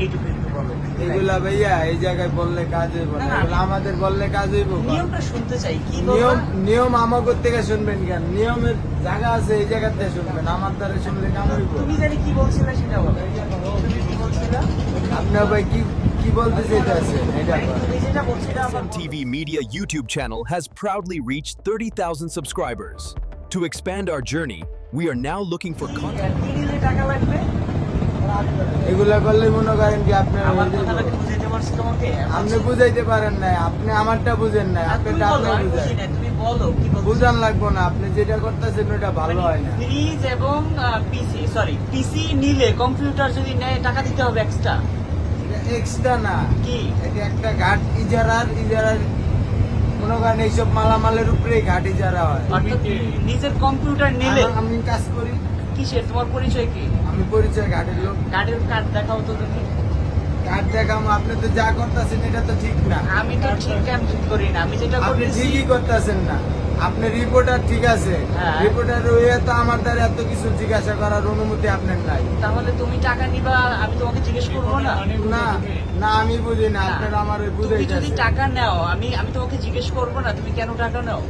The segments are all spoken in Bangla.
এইটুকু এগুলা ভাইয়া এই জায়গায় বললে কাজ হইব না। আমাদের বললে কাজ হইব না। নিয়মটা শুনতে চাই কি নিয়ম নিয়ম আমাকে থেকে শুনবেন কেন? নিয়মের জায়গা আছে এই জায়গাতে শুনবেন। আমার দ্বারা শুনলে কাম হইব? তুমি জানি কি বলছিলে সেটা বলো। আপনার ভাই কি TV Media YouTube channel has proudly reached 30,000 subscribers. To expand our journey, we are now looking for content. এগুলা করলে মনে করেন কি আপনার আপনি বুঝাইতে পারেন নাই আপনি আমারটা বুঝেন নাই আপনি বুঝেন। লাগবো না আপনি যেটা করতেছেন ওটা ভালো হয় না। ফ্রিজ এবং পিসি সরি পিসি নিলে কম্পিউটার যদি নেয় টাকা দিতে হবে এক্সট্রা এক্সট্রা না। কি? এটা একটা ঘাট ইজারার ইজারার মনে করেন এইসব মালামালের উপরেই ঘাট ইজারা হয়। নিজের কম্পিউটার নিলে। আমি কাজ করি। কিসের? তোমার পরিচয় কি? আমি পরিচয় ঘাটের লোক। কার্ডের কার্ড দেখাও তো তুমি দেখাম আপনি তো যা করতেছেন এটা তো ঠিক না। আমি তো ঠিক কাম ঠিক করি না আমি যেটা আপনি ঠিকই করতেছেন না। আপনি রিপোর্টার ঠিক আছে। হ্যাঁ। রিপোর্টার হয়ে তো আমার দ্বারা এত কিছু জিজ্ঞাসা করার অনুমতি আপনার নাই। তাহলে তুমি টাকা নিবা আমি তোমাকে জিজ্ঞেস করব না? না না আমি বুঝি না না। আপনার আমার ওই যদি টাকা নাও আমি আমি তোমাকে জিজ্ঞেস করব না তুমি কেন টাকা নাও?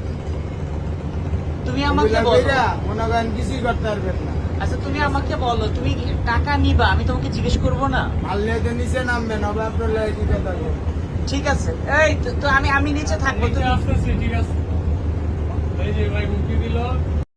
তুমি আমাকে বলো। মনে করেন কিছুই করতে পারবেন না। আচ্ছা তুমি আমাকে বলো তুমি টাকা নিবা আমি তোমাকে জিজ্ঞেস করব না? মারলে তো নিচে নামবেন হবে আপনার ঠিক আছে এই তো- তো আমি আমি নিচে থাকব তুমি ঠিক আছে। এই যে ভাই মুক্তি দিল